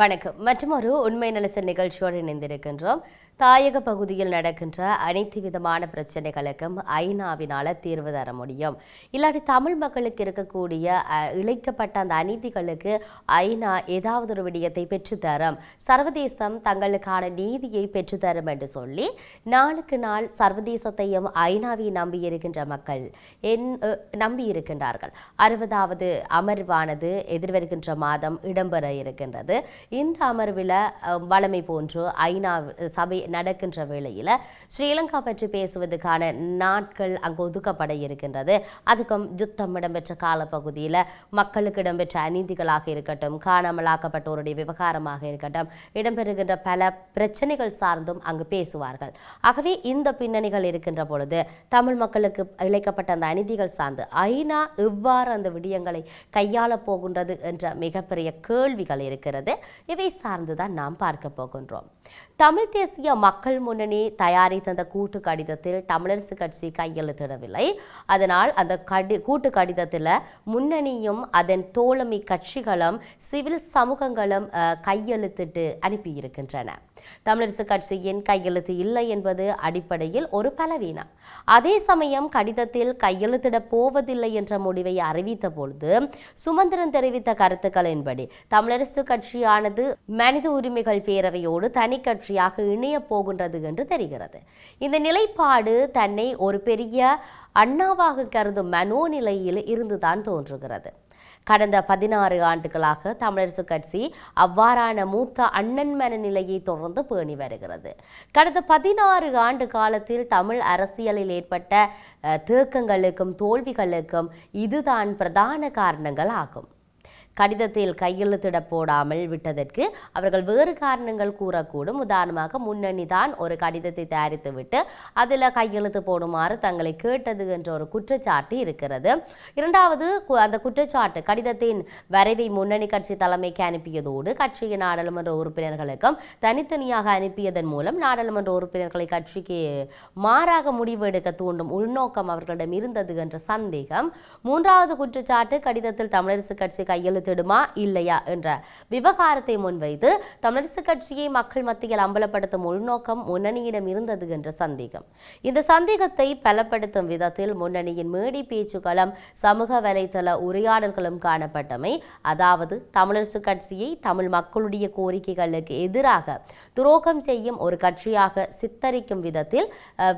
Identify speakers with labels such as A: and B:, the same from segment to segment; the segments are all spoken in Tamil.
A: வணக்கம். மற்றொரு உண்மை நலசன் நிகழ்ச்சியோடு இணைந்திருக்கின்றோம். தாயக பகுதியில் நடக்கின்ற அனைத்து விதமான பிரச்சனைகளுக்கும் ஐநாவினால தீர்வு தர முடியும். இல்லாட்டி தமிழ் மக்களுக்கு இருக்கக்கூடிய இழைக்கப்பட்ட அந்த அநீதிகளுக்கு ஐநா ஏதாவது ஒரு விடயத்தை பெற்றுத்தரும் சர்வதேசம் தங்களுக்கான நீதியை பெற்றுத்தரும் என்று சொல்லி நாளுக்கு நாள் சர்வதேசத்தையும் ஐநாவை நம்பியிருக்கின்ற மக்கள் என் நம்பியிருக்கின்றார்கள் அறுபதாவது அமர்வானது எதிர்வருகின்ற மாதம் இடம்பெற இருக்கின்றது. இந்த அமர்வில் வளமை வழமை போன்று ஐநா சபை நடக்கின்ற வேளையில் ஸ்ரீலங்கா பற்றி பேசுவதற்கான நாட்கள் அங்கு ஒதுக்கப்பட இருக்கின்றது. அதுக்கும் யுத்தம் இடம்பெற்ற காலப்பகுதியில் மக்களுக்கு இடம்பெற்ற அநீதிகளாக இருக்கட்டும் காணாமலாக்கப்பட்டோருடைய விவகாரமாக இருக்கட்டும் இடம்பெறுகின்ற பல பிரச்சனைகள் சார்ந்தும் அங்கு பேசுவார்கள். ஆகவே இந்த பின்னணிகள் இருக்கின்ற பொழுது தமிழ் மக்களுக்கு இழைக்கப்பட்ட அந்த அநீதிகள் சார்ந்து ஐநா எவ்வாறு அந்த விடயங்களை கையாளப் போகின்றது என்ற மிகப்பெரிய கேள்விகள் இருக்கிறது. இவை சார்ந்துதான் நாம் பார்க்க போகின்றோம். தமிழ் தேசிய மக்கள் முன்னணி தயாரித்த அந்த கூட்டு கடிதத்தில் தமிழரசு கட்சி கையெழுத்திடவில்லை. அதனால் அந்த கடி கூட்டு கடிதத்தில் முன்னணியும் அதன் தோழமை கட்சிகளும் சிவில் சமூகங்களும் கையெழுத்திட்டு அனுப்பியிருக்கின்றன. தமிழரசு கட்சியின் கையெழுத்து இல்லை என்பது அடிப்படையில் ஒரு பலவீனம். அதே சமயம் கடிதத்தில் கையெழுத்திடப் போவதில்லை என்ற முடிவை அறிவித்த பொழுது சுமந்திரன் தெரிவித்த கருத்துக்களின்படி தமிழரசு கட்சியானது மனித உரிமைகள் பேரவையோடு தனி கட்சியாக இணையப் போகின்றது என்று தெரிகிறது. இந்த நிலைப்பாடு தன்னை ஒரு பெரிய அண்ணாவாக கருதும் மனோநிலையில் இருந்துதான் தோன்றுகிறது. கடந்த பதினாறு ஆண்டுகளாக தமிழரசு கட்சி அவ்வாறான மூத்த அண்ணன் மனநிலையை தொடர்ந்து பேணி வருகிறது. கடந்த பதினாறு ஆண்டு காலத்தில் தமிழ் அரசியலில் ஏற்பட்ட அஹ், தேக்கங்களுக்கும் தோல்விகளுக்கும் இதுதான் பிரதான காரணங்கள் ஆகும். கடிதத்தில் கையெழுத்திட போடாமல் விட்டதற்கு அவர்கள் வேறு காரணங்கள் கூறக்கூடும். உதாரணமாக முன்னணி தான் ஒரு கடிதத்தை தயாரித்து விட்டு அதில் கையெழுத்து போடுமாறு தங்களை கேட்டது என்ற ஒரு குற்றச்சாட்டு இருக்கிறது. இரண்டாவது கு- அந்த குற்றச்சாட்டு கடிதத்தின் வரைவை முன்னணி கட்சி தலைமைக்கு அனுப்பியதோடு கட்சியின் நாடாளுமன்ற உறுப்பினர்களுக்கும் தனித்தனியாக அனுப்பியதன் மூலம் நாடாளுமன்ற உறுப்பினர்களை கட்சிக்கு மாறாக முடிவெடுக்க தூண்டும் உள்நோக்கம் அவர்களிடம் இருந்தது என்ற சந்தேகம். மூன்றாவது குற்றச்சாட்டு கடிதத்தில் தமிழரசு கட்சி கையெழுத்து கையெழுத்திடுமா இல்லையா என்ற விவகாரத்தை முன்வைத்து தமிழரசு கட்சியை மக்கள் மத்தியில் அம்பலப்படுத்தும் உள்நோக்கம் முன்னணியிடம் இருந்தது என்ற சந்தேகம். இந்த சந்தேகத்தை பலப்படுத்தும் விதத்தில் முன்னணியின் மேடி பேச்சுக்களும் சமூக வலைதள உரையாடல்களும் காணப்பட்டமை அதாவது தமிழரசு கட்சியை தமிழ் மக்களுடைய கோரிக்கைகளுக்கு எதிராக துரோகம் செய்யும் ஒரு கட்சியாக சித்தரிக்கும் விதத்தில்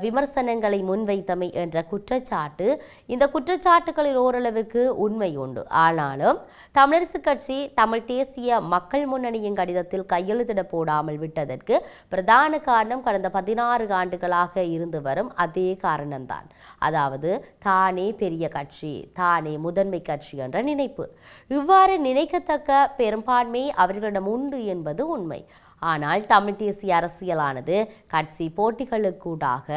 A: விமர்சனங்களை முன்வைத்தமை என்ற குற்றச்சாட்டு இந்த குற்றச்சாட்டுகளில் ஓரளவுக்கு உண்மை உண்டு. ஆனாலும் தமிழ் தமிழரசு கட்சி தமிழ் தேசிய மக்கள் முன்னணியின் கடிதத்தில் கையெழுத்திட போடாமல் விட்டதற்கு பிரதான காரணம் கடந்த பதினாறு ஆண்டுகளாக இருந்து வரும் அதே காரணம்தான். அதாவது தானே பெரிய கட்சி தானே முதன்மை கட்சி என்ற நினைப்பு. இவ்வாறு நினைக்கத்தக்க பெரும்பான்மை அவர்களிடம் உண்டு என்பது உண்மை. ஆனால் தமிழ் தேசிய அரசியலானது கட்சி போட்டிகளுக்கூடாக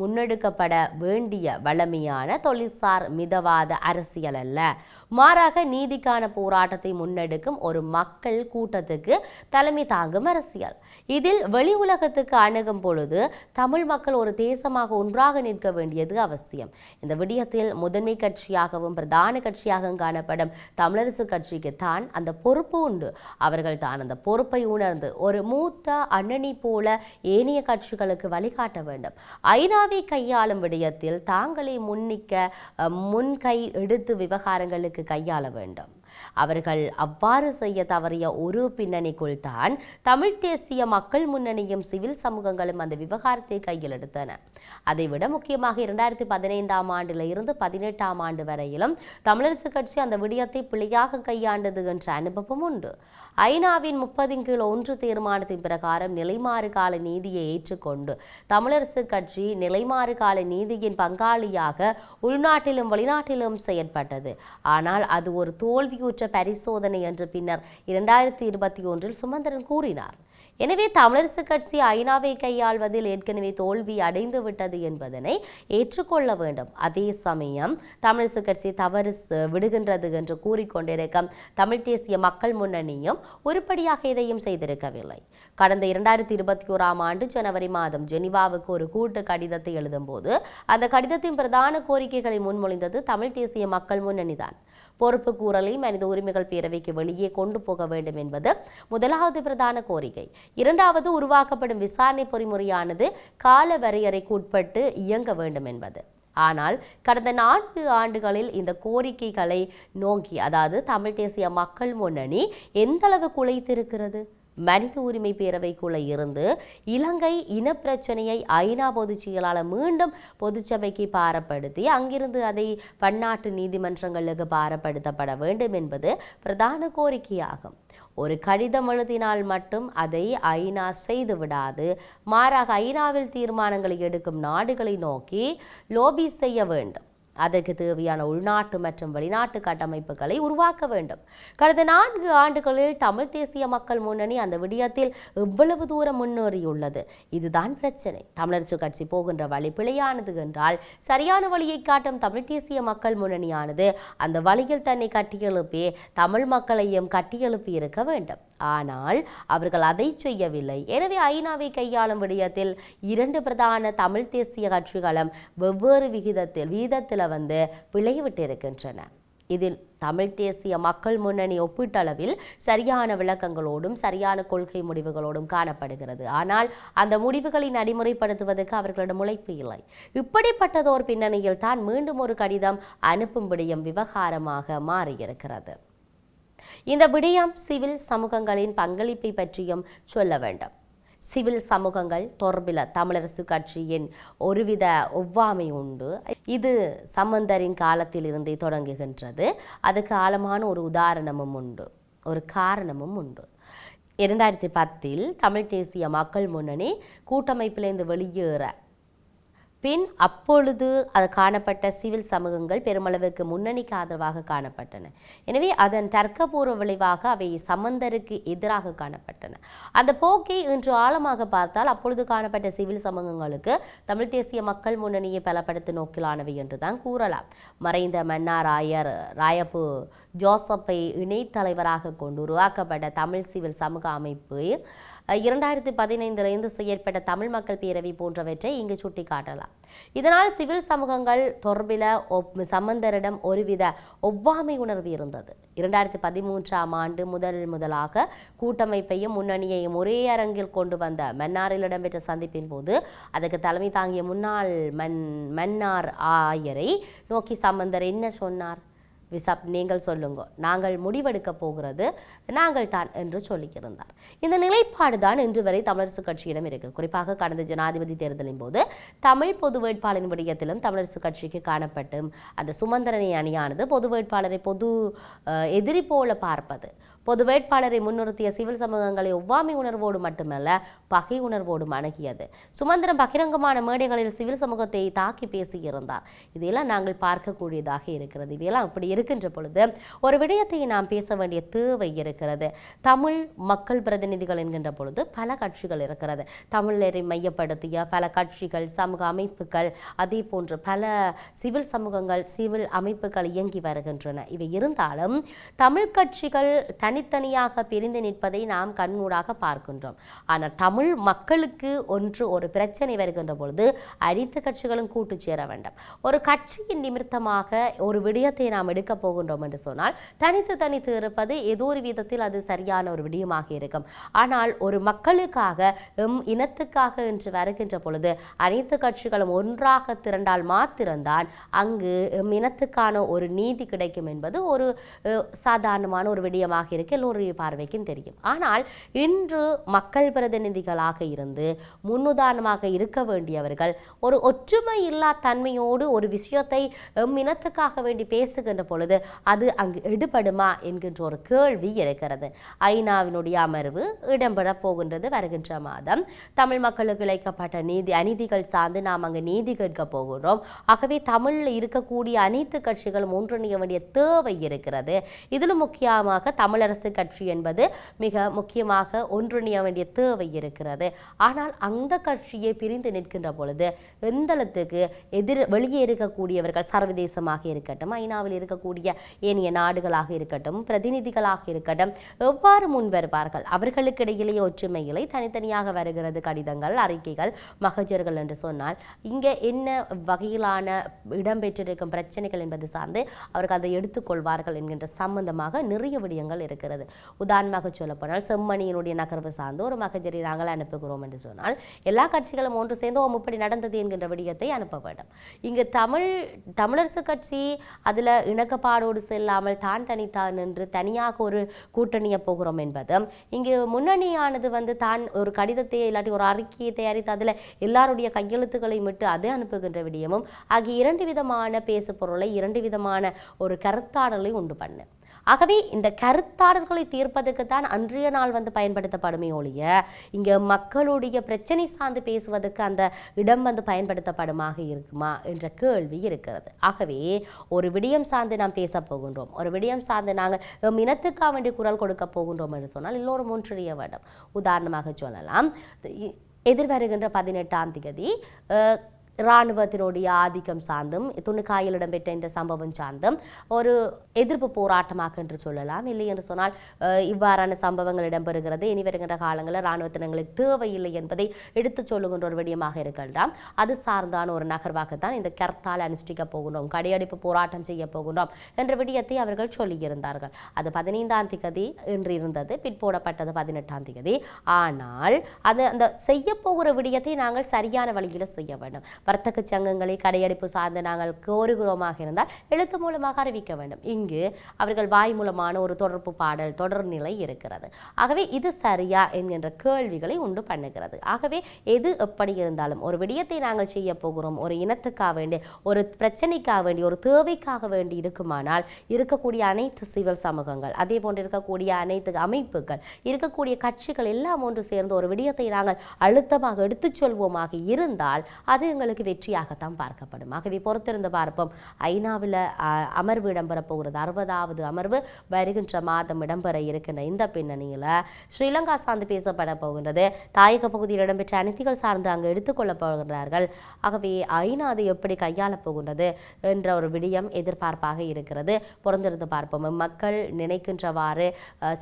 A: முன்னெடுக்கப்பட வேண்டிய வளமையான தொழிற்சார் மிதவாத அரசியல் அல்ல. மாறாக நீதிக்கான போராட்டத்தை முன்னெடுக்கும் ஒரு மக்கள் கூட்டத்துக்கு தலைமை தாங்கும் அரசியல். இதில் வெளி உலகத்துக்கு அணுகும் பொழுது தமிழ் மக்கள் ஒரு தேசமாக ஒன்றாக நிற்க வேண்டியது அவசியம். இந்த விடயத்தில் முதன்மை கட்சியாகவும் பிரதான கட்சியாகவும் காணப்படும் தமிழரசு கட்சிக்கு தான் அந்த பொறுப்பு உண்டு. அவர்கள் தான் அந்த பொறுப்பை உணர்ந்து ஒரு மூத்த அண்ணனி போல ஏனைய கட்சிகளுக்கு வழிகாட்ட வேண்டும். ஐநாவை கையாளும் விடயத்தில் தாங்களே முன்னிக்க அஹ், முன்கை எடுத்து விவகாரங்களுக்கு கையாள வேண்டும். அவர்கள் அவ்வாறு செய்ய தவறிய ஒரு பின்னணிக்குள் தான் தமிழ் தேசிய மக்கள் முன்னணியும் சிவில் சமூகங்களும் அந்த விவகாரத்தை கையில் எடுத்தன. அதைவிட முக்கியமாக இரண்டாயிரத்தி பதினைந்தாம் ஆண்டில் இருந்து பதினெட்டாம் ஆண்டு வரையிலும் தமிழரசு கட்சி அந்த விடயத்தை பிழையாக கையாண்டது என்ற அனுபவம் உண்டு. ஐநாவின் முப்பதின் கீழ் ஒன்று தீர்மானத்தின் பிரகாரம் நிலைமாறு கால நீதியை ஏற்றுக்கொண்டு தமிழரசு கட்சி நிலைமாறு கால நீதியின் பங்காளியாக உள்நாட்டிலும் வெளிநாட்டிலும் செயற்பட்டது. ஆனால் அது ஒரு தோல்வி தோல்வியுற்ற பரிசோதனை என்று பின்னர் இரண்டாயிரத்தி இருபத்தி ஒன்றில் சுமந்திரன் கூறினார். எனவே தமிழரசு கட்சி ஐநாவை கையாள்வதில் ஏற்கனவே தோல்வி அடைந்து விட்டது என்பதனை ஏற்றுக்கொள்ள வேண்டும். அதே சமயம் தமிழரசு கட்சி தவறு விடுகின்றது என்று கூறிக்கொண்டிருக்கும் தமிழ் தேசிய மக்கள் முன்னணியும் உருப்படியாக எதையும் செய்திருக்கவில்லை. கடந்த இரண்டாயிரத்தி இருபத்தி ஓராம் ஆண்டு ஜனவரி மாதம் ஜெனிவாவுக்கு ஒரு கூட்டு கடிதத்தை எழுதும்போது அந்த கடிதத்தின் பிரதான கோரிக்கைகளை முன்மொழிந்தது தமிழ் தேசிய மக்கள் முன்னணிதான். பொறுப்பு கூறலை மனித உரிமைகள் பேரவைக்கு வெளியே கொண்டு போக வேண்டும் என்பது முதலாவது பிரதான கோரிக்கை. இரண்டாவது உருவாக்கப்படும் விசாரணை பொறிமுறையானது கால வரையறைக்கு உட்பட்டு இயங்க வேண்டும் என்பது. ஆனால் கடந்த நான்கு ஆண்டுகளில் இந்த கோரிக்கைகளை நோக்கி அதாவது தமிழ் தேசிய மக்கள் முன்னணி எந்தளவு குலைத்திருக்கிறது? மனித உரிமை பேரவைக்குள்ளே இருந்து இலங்கை இனப்பிரச்சனையை ஐநா பொதுச் செயலாளர் மீண்டும் பொதுச்சபைக்கு பாரப்படுத்தி அங்கிருந்து அதை பன்னாட்டு நீதிமன்றங்களுக்கு பாரப்படுத்தப்பட வேண்டும் என்பது பிரதான கோரிக்கையாகும். ஒரு கடிதம் எழுதினால் மட்டும் அதை ஐநா செய்து விடாது. மாறாக ஐநாவில் தீர்மானங்களை எடுக்கும் நாடுகளை நோக்கி லோபி செய்ய வேண்டும். அதற்கு தேவையான உள்நாட்டு மற்றும் வெளிநாட்டு கட்டமைப்புகளை உருவாக்க வேண்டும். கடந்த நான்கு ஆண்டுகளில் தமிழ் தேசிய மக்கள் முன்னணி அந்த விடயத்தில் எவ்வளவு தூரம் முன்னேறியுள்ளது. இதுதான் பிரச்சனை. தமிழரசு கட்சி போகின்ற வழி பிழையானது என்றால் சரியான வழியை காட்டும் தமிழ் தேசிய மக்கள் முன்னணியானது அந்த வழியில் தன்னை கட்டியெழுப்பி தமிழ் மக்களையும் கட்டியெழுப்பி இருக்க வேண்டும். ஆனால் அவர்கள் அதை செய்யவில்லை. எனவே ஐநாவை கையாளும் விடயத்தில் இரண்டு பிரதான தமிழ் தேசிய கட்சிகளும் வெவ்வேறு விகிதத்தில் வீதத்தில் வந்து பிழைவிட்டிருக்கின்றன இதில் தமிழ் தேசிய மக்கள் முன்னணி ஒப்பீட்டளவில் சரியான விளக்கங்களோடும் சரியான கொள்கை முடிவுகளோடும் காணப்படுகிறது. ஆனால் அந்த முடிவுகளை நடைமுறைப்படுத்துவதற்கு அவர்களிடம் உழைப்பு இல்லை. இப்படிப்பட்டதோர் பின்னணியில் தான் மீண்டும் ஒரு கடிதம் அனுப்பும் விடயம் விவகாரமாக மாறியிருக்கிறது. இந்த விடயம் சிவில் சமூகங்களின் பங்களிப்பை பற்றியும் சொல்ல வேண்டும். சிவில் சமூகங்கள் தொடர்பில் தமிழரசு கட்சியின் ஒருவித ஒவ்வாமை உண்டு. இது சம்பந்தரின் காலத்திலிருந்தே தொடங்குகின்றது. அதுக்கு ஆழமான ஒரு உதாரணமும் உண்டு. ஒரு காரணமும் உண்டு. இரண்டாயிரத்தி பத்தில் தமிழ் தேசிய மக்கள் முன்னணி கூட்டமைப்பிலிருந்து வெளியேற பின் அப்பொழுது அது காணப்பட்ட சிவில் சமூகங்கள் பெருமளவுக்கு முன்னணிக்கு ஆதரவாக காணப்பட்டன. எனவே அதன் தர்க்கபூர்வ விளைவாக அவை சமந்தருக்கு எதிராக காணப்பட்டன. அந்த போக்கை இன்று ஆழமாக பார்த்தால் அப்பொழுது காணப்பட்ட சிவில் சமூகங்களுக்கு தமிழ் தேசிய மக்கள் முன்னணியை பலப்படுத்த நோக்கிலானவை என்றுதான் கூறலாம். மறைந்த மன்னார் ராயர் ராயப்பு ஜோசப்பை இணைத்தலைவராக கொண்டு உருவாக்கப்பட்ட தமிழ் சிவில் சமூக அமைப்பு இரண்டாயிரத்தி பதினைந்திலிருந்து செயற்பட்ட தமிழ் மக்கள் பேரவை போன்றவற்றை இங்கு சுட்டிக்காட்டலாம். இதனால் சிவில் சமூகங்கள் தொடர்பில் ஒப்- சம்பந்தரிடம் ஒருவித ஒவ்வாமை உணர்வு இருந்தது. இரண்டாயிரத்தி பதிமூன்றாம் ஆண்டு முதல் முதலாக கூட்டமைப்பையும் முன்னணியையும் ஒரே அரங்கில் கொண்டு வந்த மன்னாரில் இடம்பெற்ற சந்திப்பின் போது அதற்கு தலைமை தாங்கிய முன்னாள் மன் மன்னார் ஆயரை நோக்கி சம்பந்தர் என்ன சொன்னார்? விசாப் நீங்கள் சொல்லுங்க. நாங்கள் முடிவெடுக்க போகிறது நாங்கள் தான் என்று சொல்லியிருந்தார் இந்த நிலைப்பாடு தான் இன்று வரை தமிழரசு கட்சியிடம் இருக்கு. குறிப்பாக கடந்த ஜனாதிபதி தேர்தலின் போது தமிழ் பொது வேட்பாளரின் விடயத்திலும் தமிழரசு கட்சிக்கு காணப்பட்டும் அந்த சுமந்திரனை அணியானது பொது வேட்பாளரை பொது எதிரி போல பார்ப்பது. பொது வேட்பாளரை முன்னிறுத்திய சிவில் சமூகங்களை ஒவ்வாமை உணர்வோடு மட்டுமல்ல பகை உணர்வோடும் அணுகியது. சுமந்திரம் பகிரங்கமான மேடைகளில் சிவில் சமூகத்தை தாக்கி பேசியிருந்தார். இதையெல்லாம் நாங்கள் பார்க்கக்கூடியதாக இருக்கிறது. இவையெல்லாம் இப்படி இருக்கின்ற பொழுது ஒரு விடயத்தை நாம் பேச வேண்டிய தேவை இருக்கிறது. தமிழ் மக்கள் பிரதிநிதிகள் என்கின்ற பொழுது பல கட்சிகள் இருக்கிறது. தமிழரை மையப்படுத்திய பல கட்சிகள் சமூக அமைப்புகள் அதே போன்று பல சிவில் சமூகங்கள் சிவில் அமைப்புகள் இயங்கி வருகின்றன. இவை இருந்தாலும் தமிழ் கட்சிகள் தன் தனித்தனியாக பிரிந்து நிற்பதை நாம் கண்மூடாக பார்க்கின்றோம். ஆனால் தமிழ் மக்களுக்கு ஒன்று ஒரு பிரச்சனை வருகின்ற பொழுது அனைத்து கட்சிகளும் கூட்டு சேர வேண்டும். ஒரு கட்சியின் நிமித்தமாக ஒரு விடயத்தை நாம் எடுக்கப் போகின்றோம் என்று சொன்னால் தனித்து தனித்து இருப்பது ஏதோ ஒரு விதத்தில் அது சரியான ஒரு விடயமாக இருக்கும். ஆனால் ஒரு மக்களுக்காக எம் இனத்துக்காக என்று வருகின்ற பொழுது அனைத்து கட்சிகளும் ஒன்றாக திரண்டால் மாத்திரம்தான் அங்கு எம் இனத்துக்கான ஒரு நீதி கிடைக்கும் என்பது ஒரு சாதாரணமான ஒரு விடயமாக இருக்கும் பார்வைக்கு எல்லோருடைய பார்வைக்கும் தெரியும். ஆனால் இன்று மக்கள் பிரதிநிதிகளாக இருந்து முன்னுதாரணமாக இருக்க வேண்டியவர்கள் ஒரு ஒற்றுமை இல்லா தன்மையோடு ஒரு விஷயத்தை எம் இனத்துக்காக வேண்டி பேசுகின்ற பொழுது அது அங்கு எடுபடுமா என்கின்ற ஒரு கேள்வி இருக்கிறது. ஐநாவினுடைய அமர்வு இடம்பெற போகின்றது வருகின்ற மாதம். தமிழ் மக்களுக்கு இழைக்கப்பட்ட நீதி அநீதிகள் சார்ந்து நாம் அங்கு நீதி கேட்க போகிறோம் ஆகவே தமிழில் இருக்கக்கூடிய அனைத்து கட்சிகளும் ஒன்றிணைய வேண்டிய தேவை இருக்கிறது. இதிலும் முக்கியமாக தமிழர் தமிழரசு கட்சி என்பது மிக முக்கியமாக ஒன்றிணைய வேண்டிய தேவை இருக்கிறது. ஆனால் அந்த கட்சியை பிரிந்து நிற்கின்ற பொழுது எந்தளத்துக்கு எதிர் வெளியே இருக்கக்கூடியவர்கள் சர்வதேசமாக இருக்கட்டும் ஐநாவில் இருக்கக்கூடிய ஏனைய நாடுகளாக இருக்கட்டும் பிரதிநிதிகளாக இருக்கட்டும் எவ்வாறு முன் வருவார்கள்? அவர்களுக்கு இடையிலேயே ஒற்றுமைகளை தனித்தனியாக வருகிறது கடிதங்கள் அறிக்கைகள் மகஜர்கள் என்று சொன்னால் இங்கே என்ன வகையிலான இடம்பெற்றிருக்கும் பிரச்சனைகள் என்பது சார்ந்து அவர்கள் அதை எடுத்துக்கொள்வார்கள் என்கின்ற சம்பந்தமாக நிறைய விடயங்கள் இருக்கிறது. உதாரணமாக சொல்லப்போனால் செம்மணியினுடைய நகர்வு சார்ந்து ஒரு மகஜரை நாங்கள் அனுப்புகிறோம் என்று சொன்னால் எல்லா கட்சிகளும் ஒன்று சேர்ந்து ஓம் முப்படி நடந்தது என்கின்ற விடயத்தை அனுப்ப வேண்டும். இங்கு தமிழ் தமிழரசு கட்சி அதில் இணக்கப்பாடோடு செல்லாமல் தான் தனித்தான் நின்று தனியாக ஒரு கூட்டணியை போகிறோம் என்பதும் இங்கு முன்னணியானது வந்து தான் ஒரு கடிதத்தை இல்லாட்டி ஒரு அறிக்கையை தயாரித்து அதில் எல்லாருடைய கையெழுத்துக்களை விட்டு அதை அனுப்புகின்ற விடயமும் ஆகிய இரண்டு விதமான பேசு பொருளை இரண்டு விதமான ஒரு கருத்தாடலை உண்டு பண்ணு. ஆகவே இந்த கருத்தாடல்களை தீர்ப்பதற்கு தான் அன்றைய நாள் வந்து பயன்படுத்தப்படுமே ஒழிய இங்கே மக்களுடைய பிரச்சனை சார்ந்து பேசுவதற்கு அந்த இடம் வந்து பயன்படுத்தப்படுமாக இருக்குமா என்ற கேள்வி இருக்கிறது. ஆகவே ஒரு விடயம் சார்ந்து நாம் பேச போகின்றோம். ஒரு விடயம் சார்ந்து நாங்கள் எம் இனத்துக்காக வேண்டி குரல் கொடுக்க போகின்றோம் என்று சொன்னால் எல்லோரும் ஒன்றிய வேண்டும். உதாரணமாக சொல்லலாம். எதிர்வருகின்ற பதினெட்டாம் தேதி இராணுவத்தினுடைய ஆதிக்கம் சார்ந்தும் துணுக்காயில் இடம்பெற்ற இந்த சம்பவம் சார்ந்தும் ஒரு எதிர்ப்பு போராட்டமாக என்று சொல்லலாம். இல்லை என்று சொன்னால் இவ்வாறான சம்பவங்கள் இடம்பெறுகிறது. இனி வருகின்ற காலங்களில் இராணுவத்தினங்களுக்கு தேவையில்லை என்பதை எடுத்துச் சொல்லுகின்ற ஒரு விடயமாக இருக்கலாம் அது சார்ந்தான ஒரு நகர்வாகத்தான் இந்த கர்த்தால் அனுஷ்டிக்க போகின்றோம் கடையடிப்பு போராட்டம் செய்ய போகின்றோம் என்ற விடயத்தை அவர்கள் சொல்லியிருந்தார்கள். அது பதினைந்தாம் திகதி என்று இருந்தது பிற்போடப்பட்டது பதினெட்டாம் திகதி. ஆனால் அது அந்த செய்ய போகிற விடயத்தை நாங்கள் சரியான வழியில் செய்ய வேண்டும். வர்த்தக சங்கங்களை கடையடைப்பு சார்ந்து நாங்கள் கோருகிறோமாக இருந்தால் எழுத்து மூலமாக அறிவிக்க வேண்டும். இங்கு அவர்கள் வாய் மூலமான ஒரு தொடர்பு பாடல் தொடர்நிலை இருக்கிறது. ஆகவே இது சரியா என்கின்ற கேள்விகளை உண்டு பண்ணுகிறது. ஆகவே எது எப்படி இருந்தாலும் ஒரு விடயத்தை நாங்கள் செய்ய போகிறோம். ஒரு இனத்துக்காக வேண்டி ஒரு பிரச்சனைக்காக வேண்டி ஒரு தேவைக்காக வேண்டி இருக்குமானால் இருக்கக்கூடிய அனைத்து சிவில் சமூகங்கள் அதே போன்று இருக்கக்கூடிய அனைத்து அமைப்புகள் இருக்கக்கூடிய கட்சிகள் எல்லாம் ஒன்று சேர்ந்து ஒரு விடயத்தை நாங்கள் அழுத்தமாக எடுத்துச் சொல்வோமாக இருந்தால் அது எங்களுக்கு வெற்றியாகத்தான் பார்க்கப்படும். ஆகவே பொறுத்திருந்து பார்ப்போம். ஐநாவில் அமர்வு இடம்பெற போகிறது. அறுபதாவது அமர்வு வருகின்ற மாதம் இடம்பெற இருக்கின்ற இந்த பின்னணியில் ஸ்ரீலங்கா சார்ந்து பேசப்பட போகின்றது. தாயக பகுதியில் இடம்பெற்ற அனைத்திகள் சார்ந்து அங்கு எடுத்துக்கொள்ளப் போகிறார்கள். ஆகவே ஐநா அதை எப்படி கையாளப் போகின்றது என்ற ஒரு விடயம் எதிர்பார்ப்பாக இருக்கிறது. பொறுத்திருந்து பார்ப்போம். மக்கள் நினைக்கின்றவாறு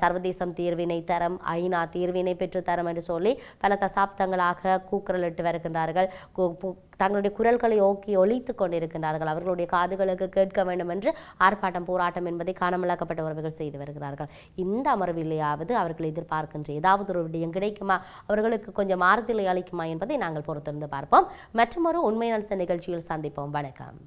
A: சர்வதேசம் தீர்வினை தரம் ஐநா தீர்வினை பெற்று தரம் என்று சொல்லி பல தசாப்தங்களாக கூக்குரலிட்டு வருகின்றார்கள். தங்களுடைய குரல்களை ஓக்கி ஒழித்து கொண்டிருக்கின்றார்கள். அவர்களுடைய காதுகளுக்கு கேட்க வேண்டும் என்று ஆர்ப்பாட்டம் போராட்டம் என்பதை காணாமலாக்கப்பட்டவர்கள் செய்து வருகிறார்கள். இந்த அமர்விலேயாவது அவர்கள் எதிர்பார்க்கின்ற ஏதாவது ஒரு விடயம் கிடைக்குமா? அவர்களுக்கு கொஞ்சம் ஆறுதலை அளிக்குமா என்பதை நாங்கள் பொறுத்திருந்து பார்ப்போம். மற்றொரு உண்மை நிகழ்ச்சியில் சந்திப்போம். வணக்கம்.